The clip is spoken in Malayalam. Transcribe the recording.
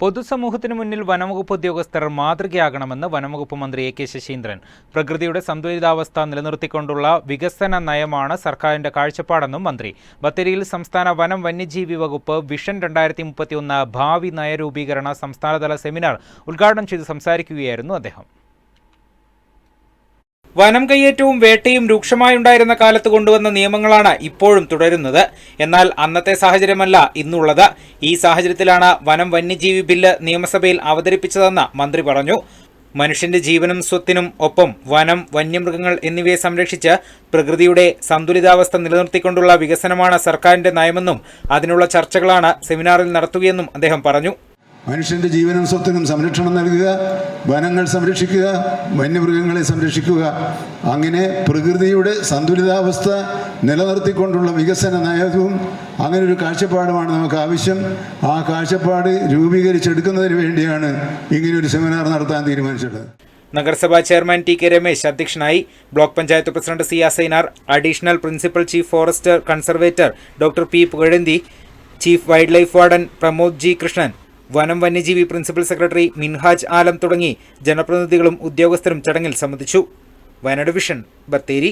പൊതുസമൂഹത്തിനു മുന്നിൽ വനംവകുപ്പ് ഉദ്യോഗസ്ഥർ മാതൃകയാകണമെന്ന് വനംവകുപ്പ് മന്ത്രി എ കെ ശശീന്ദ്രൻ. പ്രകൃതിയുടെ സന്തുലിതാവസ്ഥ നിലനിർത്തിക്കൊണ്ടുള്ള വികസന നയമാണ് സർക്കാരിന്റെ കാഴ്ചപ്പാടെന്നും മന്ത്രി. ബത്തേരിയിൽ സംസ്ഥാന വനം വന്യജീവി വകുപ്പ് വിഷൻ രണ്ടായിരത്തി മുപ്പത്തിയൊന്ന് ഭാവി നയരൂപീകരണ സംസ്ഥാനതല സെമിനാർ ഉദ്ഘാടനം ചെയ്ത് സംസാരിക്കുകയായിരുന്നു അദ്ദേഹം. വനം കയ്യേറ്റവും വേട്ടയും രൂക്ഷമായുണ്ടായിരുന്ന കാലത്ത് കൊണ്ടുവന്ന നിയമങ്ങളാണ് ഇപ്പോഴും തുടരുന്നത്. എന്നാൽ അന്നത്തെ സാഹചര്യമല്ല ഇന്നുള്ളത്. ഈ സാഹചര്യത്തിലാണ് വനം വന്യജീവി ബില്ല് നിയമസഭയിൽ അവതരിപ്പിച്ചതെന്ന് മന്ത്രി പറഞ്ഞു. മനുഷ്യന്റെ ജീവനും സ്വത്തിനും ഒപ്പം വനം വന്യമൃഗങ്ങൾ എന്നിവയെ സംരക്ഷിച്ച് പ്രകൃതിയുടെ സന്തുലിതാവസ്ഥ നിലനിർത്തിക്കൊണ്ടുള്ള വികസനമാണ് സർക്കാരിന്റെ നയമെന്നും അതിനുള്ള ചർച്ചകളാണ് സെമിനാറിൽ നടത്തുകയെന്നും അദ്ദേഹം പറഞ്ഞു. മനുഷ്യന്റെ ജീവനും സ്വത്തിനും സംരക്ഷണം നൽകുക വനങ്ങൾ സംരക്ഷിക്കുക വന്യമൃഗങ്ങളെ സംരക്ഷിക്കുക. അങ്ങനെ പ്രകൃതിയുടെ സന്തുലിതാവസ്ഥ നിലനിർത്തിക്കൊണ്ടുള്ള വികസന നയവും അങ്ങനെ ഒരു കാഴ്ചപ്പാടുമാണ് നമുക്ക് ആവശ്യം. ആ കാഴ്ചപ്പാട് രൂപീകരിച്ചെടുക്കുന്നതിന് വേണ്ടിയാണ് ഇങ്ങനെയൊരു സെമിനാർ നടത്താൻ തീരുമാനിച്ചത്. നഗരസഭാ ചെയർമാൻ ടി കെ രമേശ് അധ്യക്ഷനായി block panchayat president C Asainar additional principal chief forester conservator doctor P Pugazhendhi chief wildlife warden Pramod G Krishnan വനം വന്യജീവി പ്രിൻസിപ്പൽ സെക്രട്ടറി മിൻഹാജ് ആലം തുടങ്ങി ജനപ്രതിനിധികളും ഉദ്യോഗസ്ഥരും ചടങ്ങിൽ സംബന്ധിച്ചു. വയനാട് വിഷൻ ബത്തേരി.